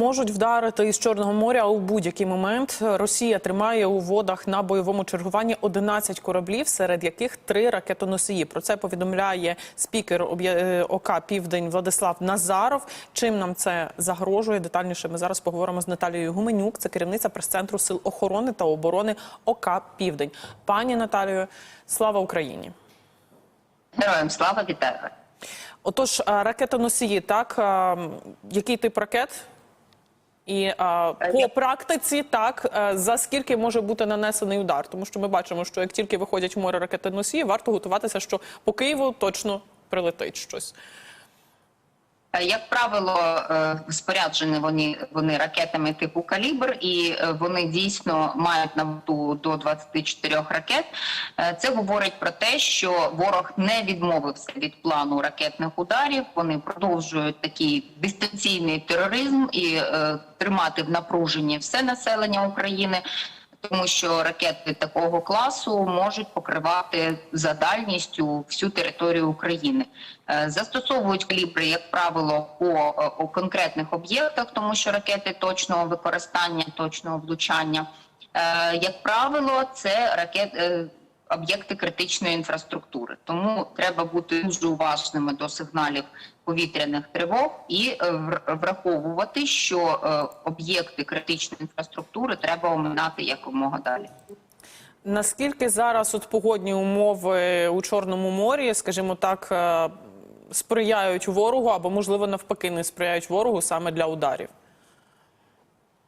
Можуть вдарити із Чорного моря у будь-який момент. Росія тримає у водах на бойовому чергуванні 11 кораблів, серед яких три ракетоносії. Про це повідомляє спікер е, ОК Південь Владислав Назаров. Чим нам це загрожує? Детальніше ми зараз поговоримо з Наталією Гуменюк. Це керівниця прес-центру сил охорони та оборони ОК Південь. Пані Наталію, слава Україні! Героям слава вітаю. Отож, ракетоносії, так який тип ракет? І а, по практиці, так а, за скільки може бути нанесений удар? Тому що ми бачимо, що як тільки виходять в море ракетоносії, варто готуватися, що по Києву точно прилетить щось. Е, Як правило, е, споряджені вони, вони ракетами типу калібр, і е, вони дійсно мають на борту до 24 ракет. Це говорить про те, що ворог не відмовився від плану ракетних ударів. Вони продовжують такий дистанційний тероризм і е, тримати в напруженні все населення України. Тому що ракети такого класу можуть покривати за дальністю всю територію України. Е, Застосовують калібри, як правило, по е, конкретних об'єктах, тому що ракети точного використання, точного влучання. Е, Як правило, це ракет. Об'єкти критичної інфраструктури, тому треба бути дуже уважними до сигналів повітряних тривог і е, враховувати, що е, об'єкти критичної інфраструктури треба оминати якомога далі. Наскільки зараз от погодні умови у Чорному морі, скажімо так, е, сприяють ворогу або можливо навпаки не сприяють ворогу саме для ударів?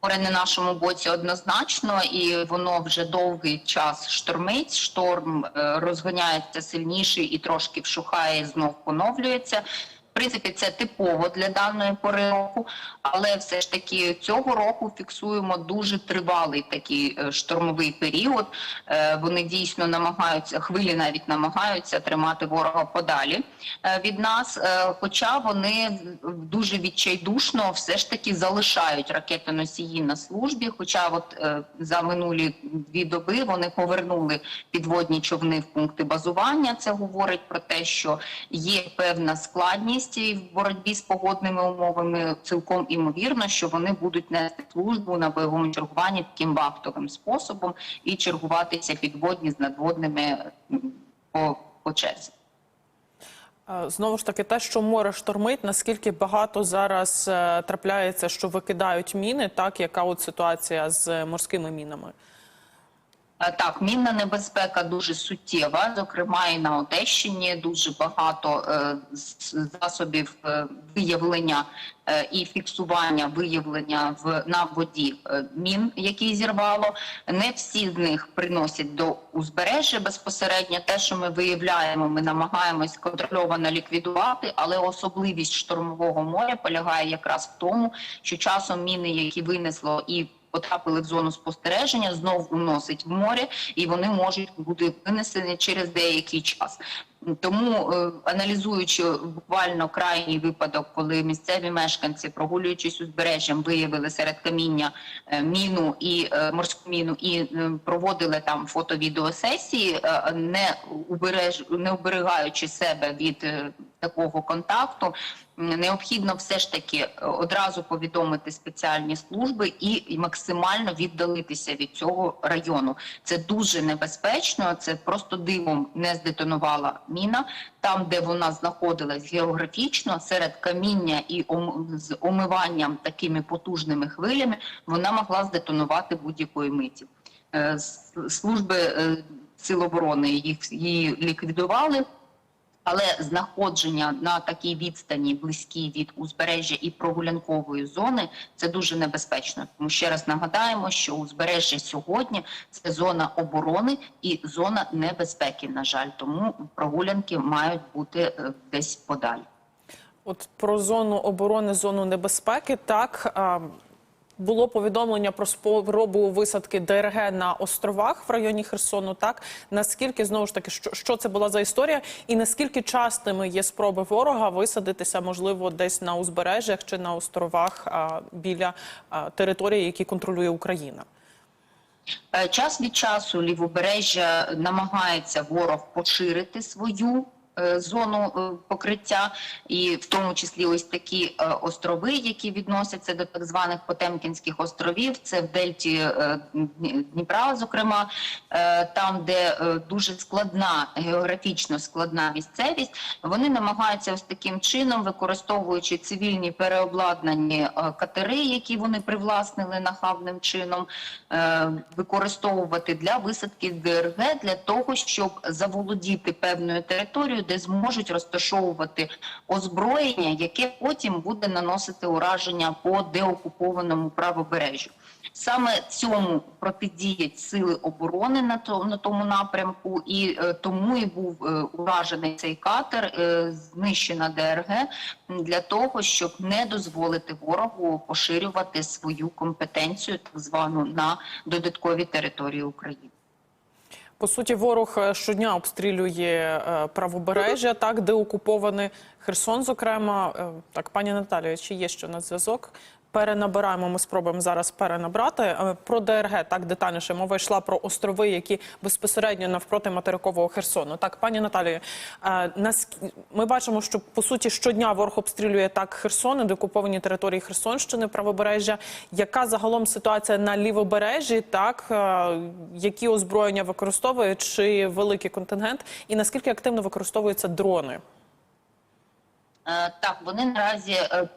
Море на нашому боці однозначно, і воно вже довгий час штормить. Шторм розгоняється розганяється сильніше і трошки вшухає, і знов поновлюється. Принципі, це типово для даної пори року, але все ж таки цього року фіксуємо дуже тривалий такий е, штормовий період. Е, Вони дійсно намагаються хвилі, навіть намагаються тримати ворога подалі е, від нас. Хоча вони дуже відчайдушно все ж таки залишають ракетоносії на службі. Хоча, от за минулі дві доби вони повернули підводні човни в пункти базування. Це говорить про те, що є певна складність і в боротьбі з погодними умовами. Цілком імовірно, що вони будуть нести службу на бойовому чергуванні таким вахтовим способом і чергуватися підводні з надводними по, по черзі. Е, Знову ж таки, те, що море штормить, наскільки багато зараз е, трапляється, що викидають міни, так яка от ситуація з морськими мінами? Е, Так, мінна небезпека дуже суттєва. Зокрема, і на Одещині дуже багато е, засобів е, виявлення і фіксування виявлення в на воді мін, які зірвало. Не всі з них приносять до узбережжя безпосередньо. Те, що ми виявляємо, ми намагаємось контрольовано ліквідувати, але особливість штормового моря полягає якраз в тому, що часом міни, які винесло і потрапили в зону спостереження, знов уносить в море, і вони можуть бути винесені через деякий час. Тому, е, аналізуючи буквально крайній випадок, коли місцеві мешканці, прогулюючись узбережжям, виявили серед каміння е, міну і е, морську міну і проводили там фото-відеосесії, не убереж не уберегаючи себе від такого контакту, необхідно все ж таки е, одразу повідомити спеціальні служби і максимально віддалитися від цього району. Це дуже небезпечно. Це просто дивом не здетонувала міна там, де вона знаходилась географічно, серед каміння і з омиванням такими потужними хвилями, вона могла здетонувати будь-якої миті. Е, Служби е, сил оборони їх її ліквідували. Але знаходження на такій відстані, близькій від узбережжя і прогулянкової зони, це дуже небезпечно. Тому ще раз нагадаємо, що узбережжя сьогодні це зона оборони і зона небезпеки. На жаль, тому прогулянки мають бути е, десь подалі. От про зону оборони, зону небезпеки, так було повідомлення про спробу висадки ДРГ на островах в районі Херсону. Так наскільки знову ж таки, що, що це була за історія, і наскільки частими є спроби ворога висадитися, можливо, десь на узбережжях чи на островах а, біля а, території, які контролює Україна? Е, Час від часу лівобережжя намагається ворог поширити свою зону е, покриття, і в тому числі ось такі е, острови, які відносяться до так званих Потемкінських островів. Це в Дельті е, Дніпра, зокрема, е, там, де е, дуже складна географічно складна місцевість. Вони намагаються ось таким чином, використовуючи цивільні переобладнані е, катери, які вони привласнили нахабним чином, е, використовувати для висадки ДРГ для того, щоб заволодіти певною територією, де зможуть розташовувати озброєння, яке потім буде наносити ураження по деокупованому правобережжю. Саме цьому протидіють сили оборони на то- на тому напрямку, і е, тому і був е, уражений цей катер, е, знищена ДРГ для того, щоб не дозволити ворогу поширювати свою компетенцію, так звану на додаткові території України. По суті, ворог е, щодня обстрілює е, правобережжя, так де окупований Херсон. Зокрема, Е, так, пані Наталія, чи є ще на зв'язок? Перенабираємо. Ми спробуємо зараз перенабрати Е, про ДРГ. Так детальніше мова йшла про острови, які безпосередньо навпроти материкового Херсону. Так, пані Наталію, е, ми бачимо, що по суті щодня ворог обстрілює так Херсон, і деокуповані території Херсонщини, правобережжя. Яка загалом ситуація на лівобережжі? Так які озброєння використовує, чи великий контингент, і наскільки активно використовуються дрони? Е, Так, вони наразі е,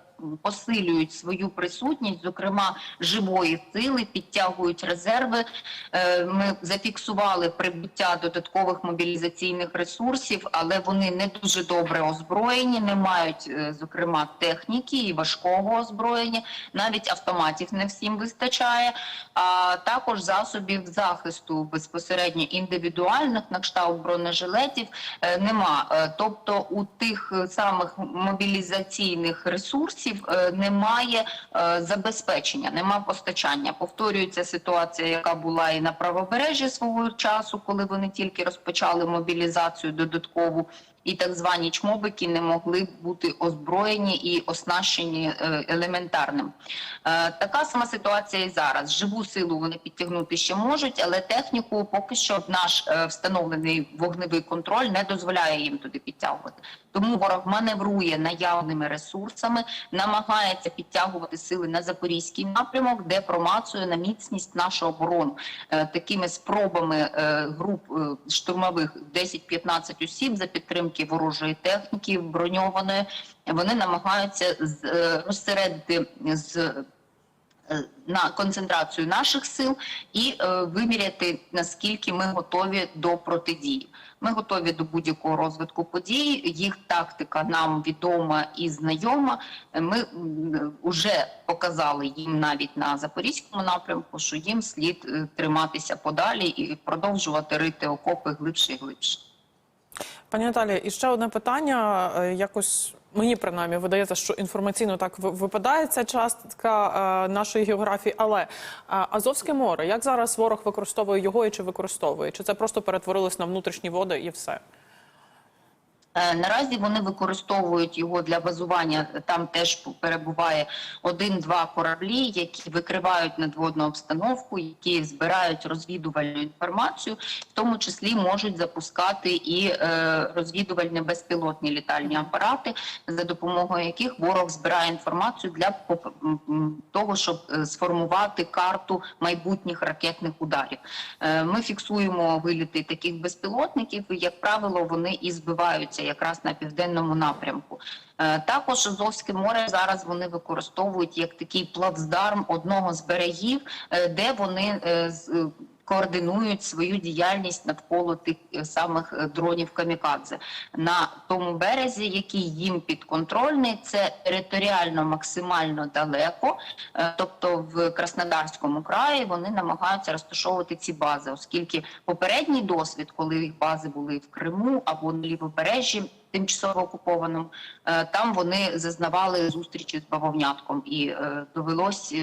посилюють свою присутність, зокрема живої сили, підтягують резерви. Е, Ми зафіксували прибуття додаткових мобілізаційних ресурсів, але вони не дуже добре озброєні, не мають е, зокрема техніки і важкого озброєння. Навіть автоматів не всім вистачає, а також засобів захисту безпосередньо індивідуальних на кшталт бронежилетів е, нема. Тобто у тих самих мобілізаційних ресурсів е, немає е, забезпечення, немає постачання. Повторюється ситуація, яка була і на правобережжі свого часу, коли вони тільки розпочали мобілізацію додаткову. І так звані чмобики не могли бути озброєні і оснащені е, елементарним. Е, Така сама ситуація і зараз. Живу силу вони підтягнути ще можуть, але техніку поки що наш е, встановлений вогневий контроль не дозволяє їм туди підтягувати. Тому ворог маневрує наявними ресурсами, намагається підтягувати сили на запорізький напрямок, де промацує на міцність нашу оборону такими спробами груп штурмових 10-15 осіб за підтримки ворожої техніки броньованої. Вони намагаються е, розсередити з е, на концентрацію наших сил і е, виміряти наскільки ми готові до протидії. Ми готові до будь-якого розвитку подій. Їх тактика нам відома і знайома. Ми вже показали їм навіть на запорізькому напрямку, що їм слід е, триматися подалі і продовжувати рити окопи глибше і глибше. Пані Наталія, і ще одне питання. Е, Якось мені принаймні видається, що інформаційно так випадає ця частка е, нашої географії. Але е, Азовське море, як зараз ворог використовує його і чи використовує? Чи це просто перетворилось на внутрішні води і все? Е, Наразі вони використовують його для базування. Там теж перебуває один-два кораблі, які викривають надводну обстановку, які збирають розвідувальну інформацію, в тому числі можуть запускати і е, розвідувальні безпілотні літальні апарати, за допомогою яких ворог збирає інформацію для того, щоб е, сформувати карту майбутніх ракетних ударів. Ми фіксуємо виліти таких безпілотників. Як правило, вони і збиваються якраз на південному напрямку. Е, Також Азовське море зараз вони використовують як такий плацдарм одного з берегів, е, де вони е, координують свою діяльність навколо тих е, самих е, дронів камікадзе на тому березі, який їм підконтрольний. Це територіально максимально далеко. Е, Тобто в Краснодарському краї вони намагаються розташовувати ці бази, оскільки попередній досвід, коли їх бази були в Криму або на лівобережжі. Тимчасово окупованому е, там вони зазнавали зустрічі з бавовнятком, і довелось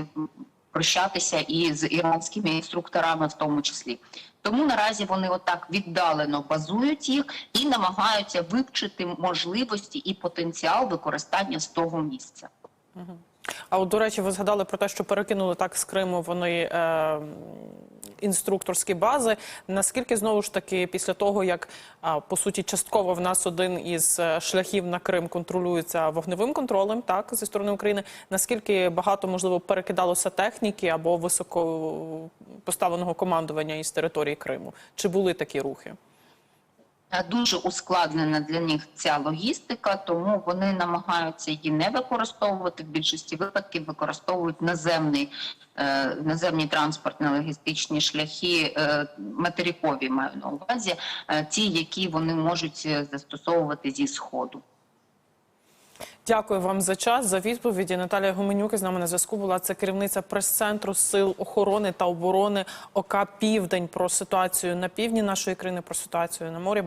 прощатися і з іранськими інструкторами, в тому числі. Тому наразі вони отак віддалено базують їх і намагаються вивчити можливості і потенціал використання з того місця. А от, до речі, ви згадали про те, що перекинули так з Криму вони е, інструкторські бази. Наскільки знову ж таки, після того як а, по суті частково в нас один із е, шляхів на Крим контролюється вогневим контролем, так зі сторони України, наскільки багато можливо перекидалося техніки або високо поставленого командування із території Криму? Чи були такі рухи? Дуже ускладнена для них ця логістика, тому вони намагаються її не використовувати. В більшості випадків використовують наземний, е, наземні транспортно-логістичні шляхи, е, материкові маю на увазі, е, ті, які вони можуть застосовувати зі сходу. Дякую вам за час, за відповіді. Наталія Гуменюк із нами на зв'язку була це керівниця прес-центру сил охорони та оборони ОК Південь про ситуацію на півдні нашої країни, про ситуацію на морі.